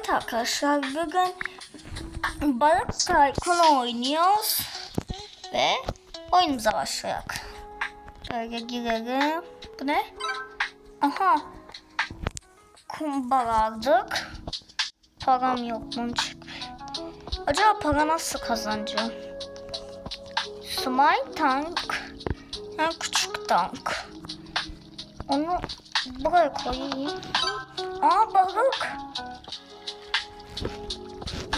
Evet arkadaşlar bugün balık tycoon oynuyoruz ve oyunumuza başlayalım. Böyle girelim. Bu ne? Aha. Kumbar aldık. Param yok bunun. Acaba para nasıl kazanacağım? Smile tank. En küçük tank. Onu buraya koyayım. Aa balık.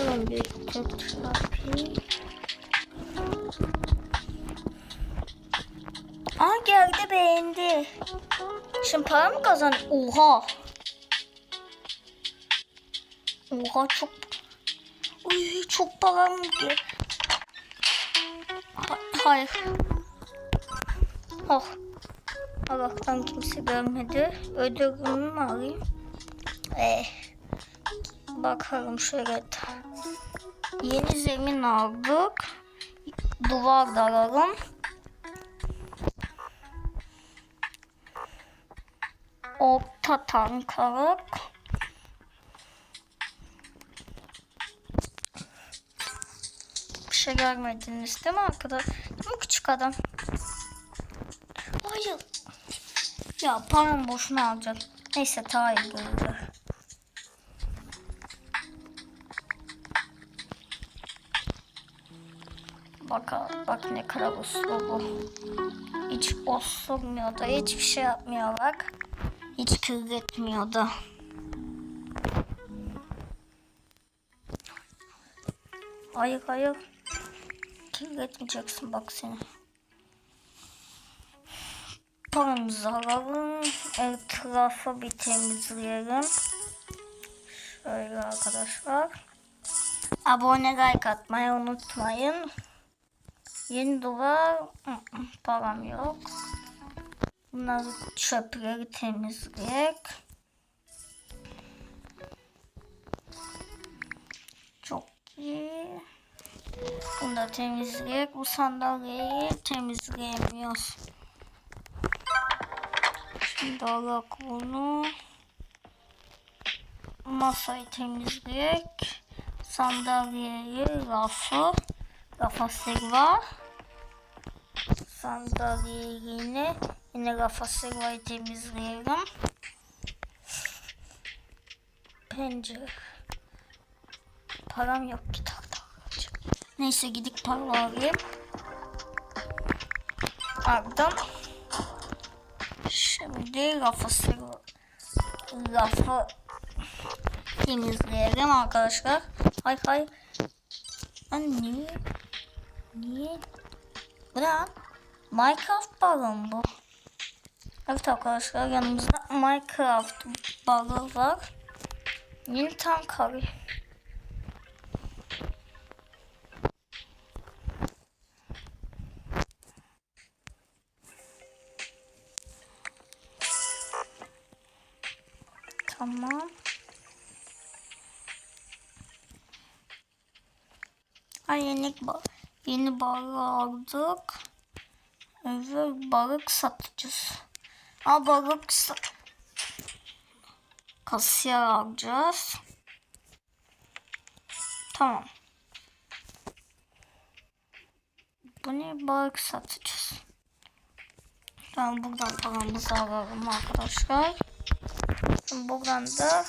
Durun bir tek yapayım. Aa geldi beğendi. Şimdi para mı kazan? Oha. Oha çok. Uy çok param geldi. Ha- Hayır. Oh. Allah'tan kimse görmedi. Ödülümü mü alayım? Eh. Bakalım şöyle. Yeni zemin aldık. Duvar da alalım. Orta tank. Bir şey görmediniz değil mi arkadaşlar? Değil mi küçük adam? Hayır. Ya param boşuna alacağım. Neyse daha iyi Bak, ne kadar uslu bu. Hiç osurmuyor da hiçbir şey yapmıyor bak. Hiç kırgıtmıyor da. Hayır hayır. Kirletmeyeceksin bak seni. Paramızı alalım. Etrafı bir temizleyelim. Şöyle arkadaşlar. Abone like atmayı unutmayın. Yeni duvar param yok. Bunları çöpleri temizleyek. Çok iyi. Bunu da temizleyek. Bu sandalyeyi temizleyemiyoruz. Şimdi alak bunu. Masayı temizleyek. Sandalyeyi, rafı. Rafa var. Sandalyeyi yine. Rafa servayı temizleyelim. Pencere. Param yok ki tak tak. Neyse gidip para alayım. Aldım. Şimdi rafa servayı rafı temizleyelim arkadaşlar. Hay hay. Lan niye? Niye? Minecraft balon bu. Evet arkadaşlar yanımızda Minecraft balı var. Yeni tank arıyor. Tamam. Ay yeni, ba yeni balık aldık. Evet balık satacağız. Aa balık sa kasiyer alacağız. Tamam. Bu ne balık satacağız. Tamam buradan paramızı alalım arkadaşlar. Buradan da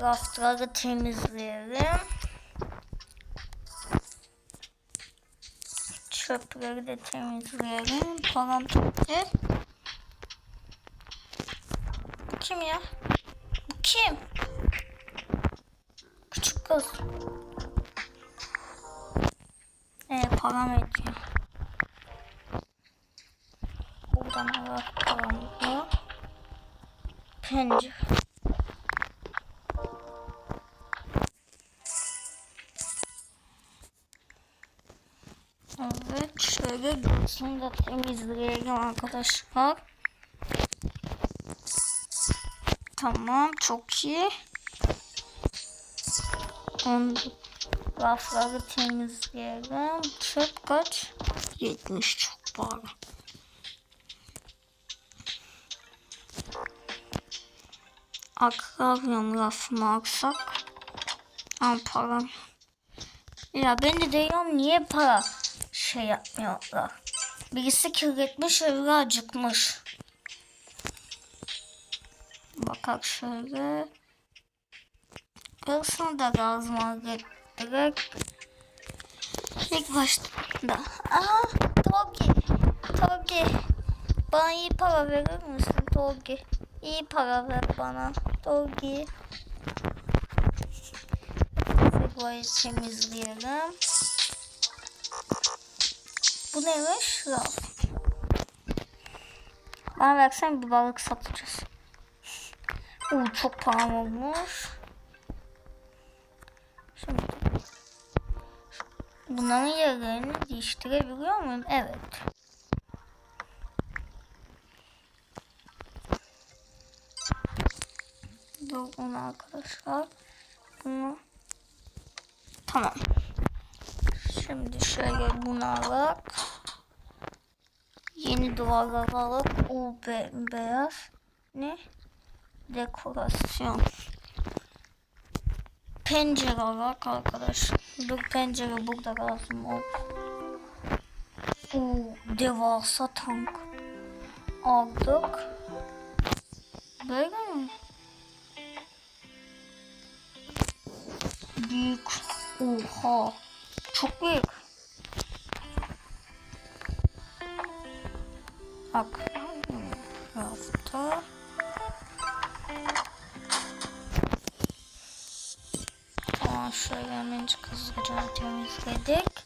rafları temizleyelim. Çöpleri de temizleyelim. Falan toplayalım. Bu kim ya? Bu kim? Küçük kız. Ee, param ediyor. Buradan alalım paramızı. Pencere. Şöyle göğsünü de temizleyelim arkadaşlar. Tamam çok iyi. Onu rafları temizleyelim. Çöp kaç? 70 çok pahalı. akvaryum rafı mı alsak? Ama param. Ya ben de diyorum niye para şey yapmıyorlar. Birisi kirletmiş öbürü acıkmış. Bakak şöyle. Yarısını da gazma direkt. İlk başta. Aa, Togi. Togi. Bana iyi para verir misin Togi? İyi para ver bana. Togi. Burayı temizleyelim. Bu neymiş? Raf. Bana versen bir balık satacağız. Oo, çok param olmuş. Şimdi bunların yerlerini değiştirebiliyor muyum? Evet. Dur bunu arkadaşlar. Bunu Tamam. Şimdi şöyle bunu alarak yeni duvarlar alıp o be beyaz ne? Dekorasyon. Pencere alarak arkadaş dur pencere burada lazım o o devasa tank aldık. Böyle mi? Büyük Oha. Çok büyük. Bak. Rafta. Aa, şöyle hemencik hızlıca temizledik.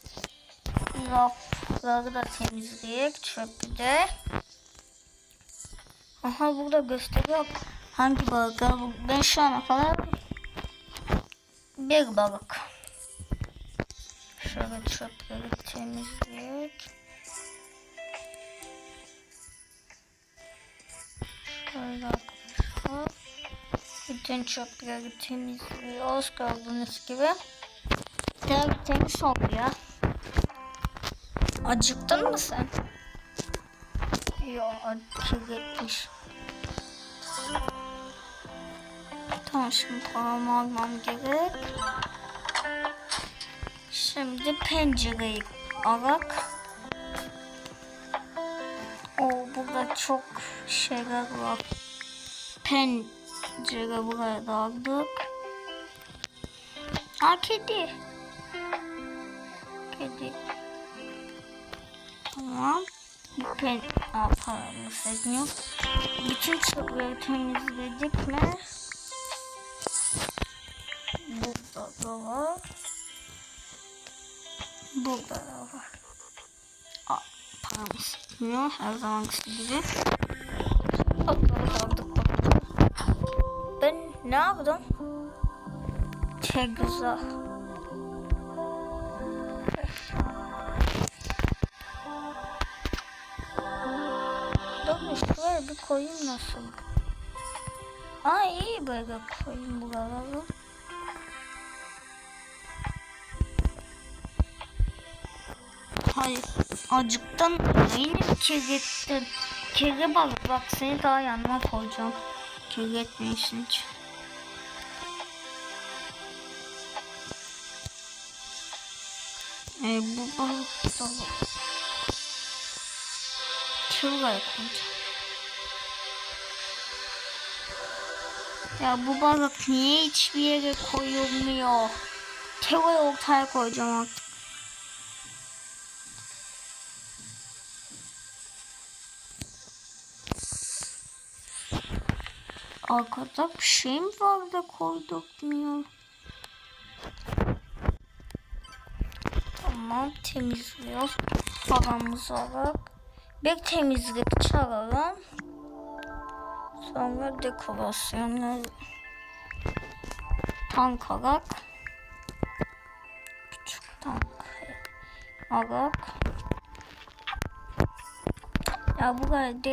Rafları da temizledik. Çöpü de. Aha burada gösteriyor. Hangi balıklar? Ben şu ana kadar bir balık. Şöyle çöpleri temizleyek. Arkadaşlar. Bütün çöpleri temizliyoruz gördüğünüz gibi. Tertemiz oldu ya. Acıktın mı sen? Yok acıkmış. Tamam şimdi paramı almam gerek. Şimdi pencereyi alak. O burada çok şeyler var. Pencere buraya da aldık. Aa kedi. Kedi. Tamam. Bu pen... Aa paramı. Bütün çöpleri temizledik mi? Burada da var. Burada da var. Aa, paramız sıkmıyor. Her zamanki gibi. Topları aldık. Ne yaptım? Çok güzel. Şuraya bir koyayım nasıl? Aa iyi böyle koyayım buraları. Hayır. Acıktan bir kirlettin. Kirli balık bak seni daha yanıma koyacağım. Kirletmiyorsun hiç. Ee, bu balık da Şuraya koyacağım. Ya bu balık niye hiçbir yere koyulmuyor? Teo'yu ortaya koyacağım artık. Arkada bir şey mi var da koyduk Tamam temizliyoruz. Paramızı alarak. Bir temizlik çalalım. Sonra dekorasyonları tank alarak. Küçük tank alarak. Ya bu kadar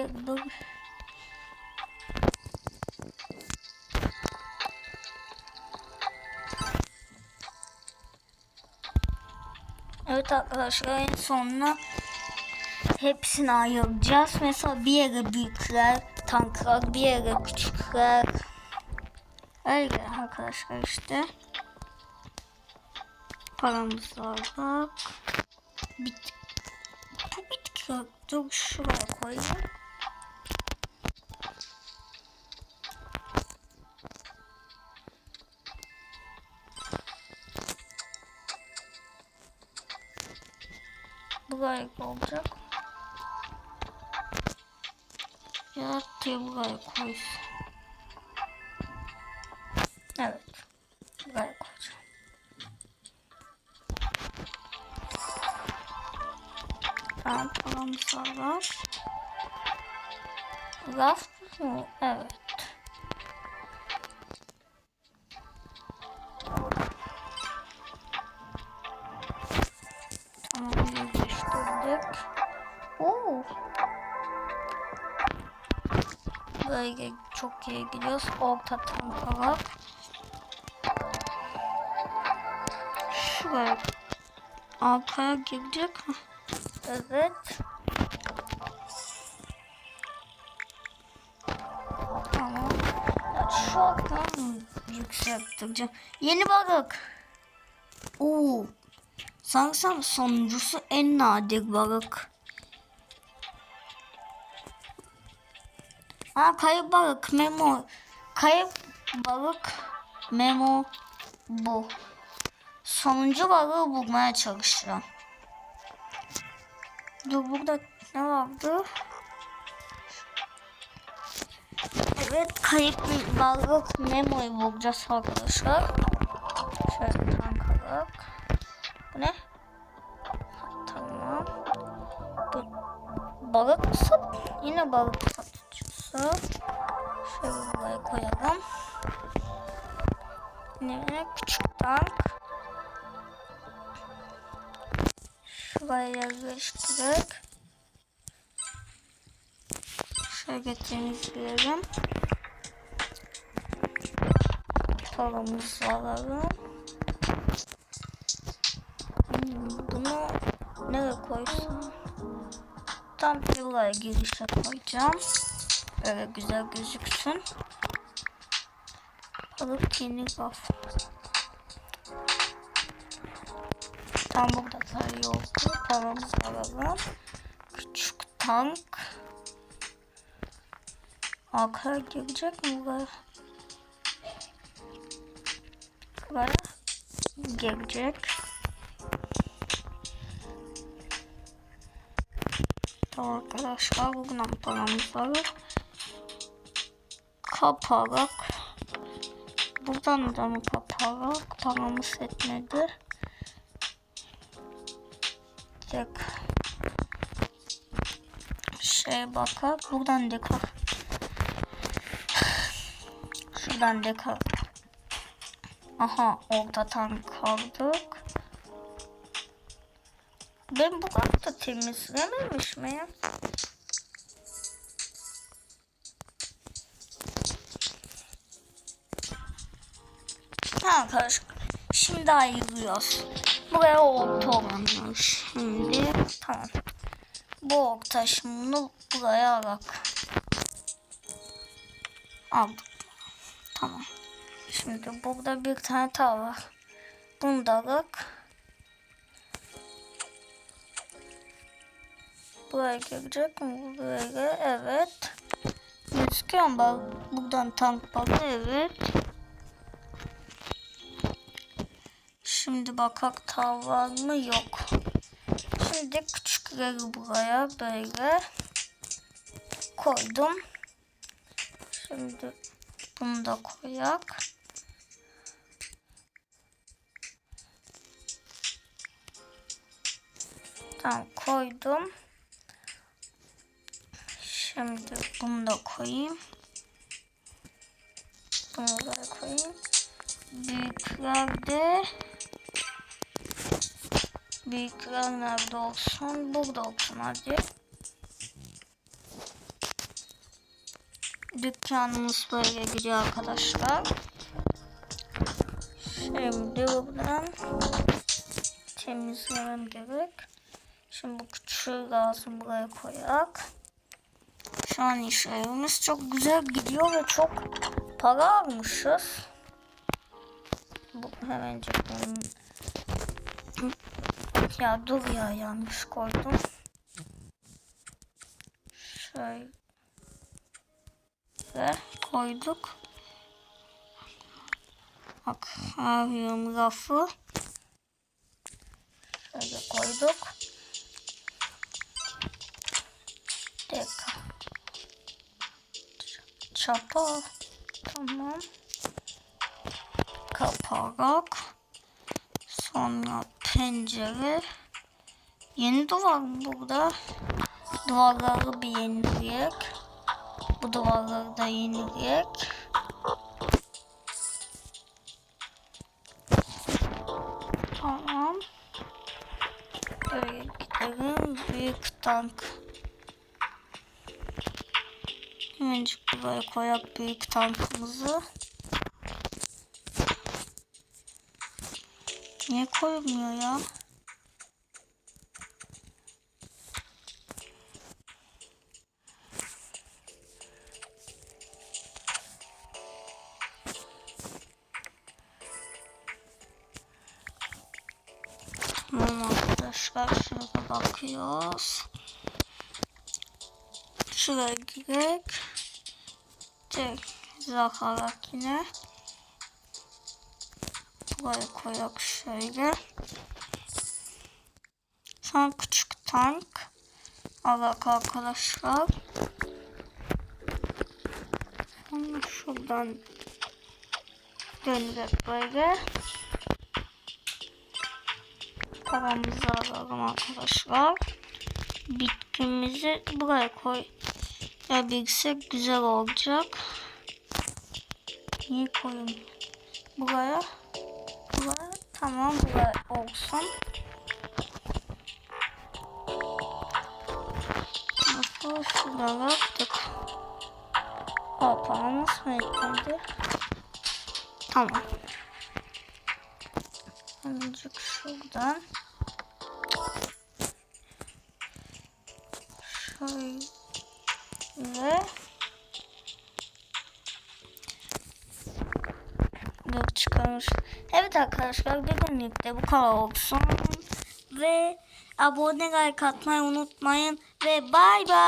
Evet arkadaşlar en sonuna hepsini ayıracağız. Mesela bir yere büyükler, tanklar, bir yere küçükler. Öyle arkadaşlar işte. Paramız var bak. Bit Bu bitki dur şuraya koyayım. Buraya olacak. Ya da buraya koysun. Evet. Buraya koyacağım. Tamam paramız var. Raf mı? Evet. İyi gidiyoruz. Orta tankalar. Şuraya arkaya mi? Evet. Tamam. Ya şu aktan yükselttireceğim. Yeni balık. Oo. Sanırsam sonuncusu en nadir balık. Ha kayıp balık memo. Kayıp balık memo bu. Sonuncu balığı bulmaya çalışacağım. Dur burada ne vardı? Evet kayıp bir balık memoyu bulacağız arkadaşlar. Şöyle tankalık. Bu ne? Tamam. Bu balık sat. Yine balık satıcısı. Şöyle koyalım. Ne? Küçük tank. Şuraya yerleştirerek. Şöyle temizleyelim. Paramızı alalım. Bunu nereye koysam? Tam buraya girişe koyacağım. Böyle güzel gözüksün. Alıp yeni raf. Tam burada tarih oldu. Paramızı alalım. Küçük tank. Arkaya girecek mi buraya? Buraya girecek. Tamam arkadaşlar bugün paramız var. Kaparak. Buradan da mı kaparak? Paramız etmedi. Tek şey bakar. Buradan dekar. Şuradan dekar. Aha ortadan kaldık. Ben bu kadar da temizlememiş miyim? Arkadaşlar şimdi ayırıyoruz. Buraya orta olanmış. Şimdi tamam. Bu orta şimdi buraya alak. Aldık. Tamam. Şimdi burada bir tane tava var. Bunu da alak. Buraya girecek mi? Buraya evet. Gözüküyor mu? Buradan tank balı evet. Şimdi bakak tav var mı? Yok. Şimdi küçükleri buraya böyle koydum. Şimdi bunu da koyak. Tamam koydum. Şimdi bunu da koyayım. Bunu da koyayım. Büyüklerde büyükler nerede olsun? Burada olsun hadi. Dükkanımız böyle gidiyor arkadaşlar. Şimdi buradan temizlemem gerek. Şimdi bu küçüğü lazım buraya koyak. Şu an işlerimiz çok güzel gidiyor ve çok para almışız. Bu hemencik bunun... Ya dur ya yanlış koydum. Şöyle koyduk. Bak arıyorum rafı. Şöyle koyduk. Dakika. Çapa. Tamam. Kaparak. Sonra pencere. Yeni duvar burada? Duvarları bir yenileyek. Bu duvarları da yenileyek. Tamam. Böyle gidelim. Büyük tank. Hemencik buraya koyak büyük tankımızı. Niye koymuyor ya? Tamam arkadaşlar şurada bakıyoruz. Şuraya girek. Tek zakarak yine. Buraya koyak şöyle. Sonra küçük tank. Alak arkadaşlar. Sonra şuradan dönecek böyle. Paramızı alalım arkadaşlar. Bitkimizi buraya koy. Ya bilsek güzel olacak. Niye koyayım? Buraya. Tamam buraya olsun. Nasıl şuradan yaptık. Kapağımız mı eklendi? Tamam. Azıcık şuradan. Şöyle. Yok çıkarmış. Evet arkadaşlar bugünlük de bu kadar olsun. Ve abone like atmayı unutmayın. Ve bay bay.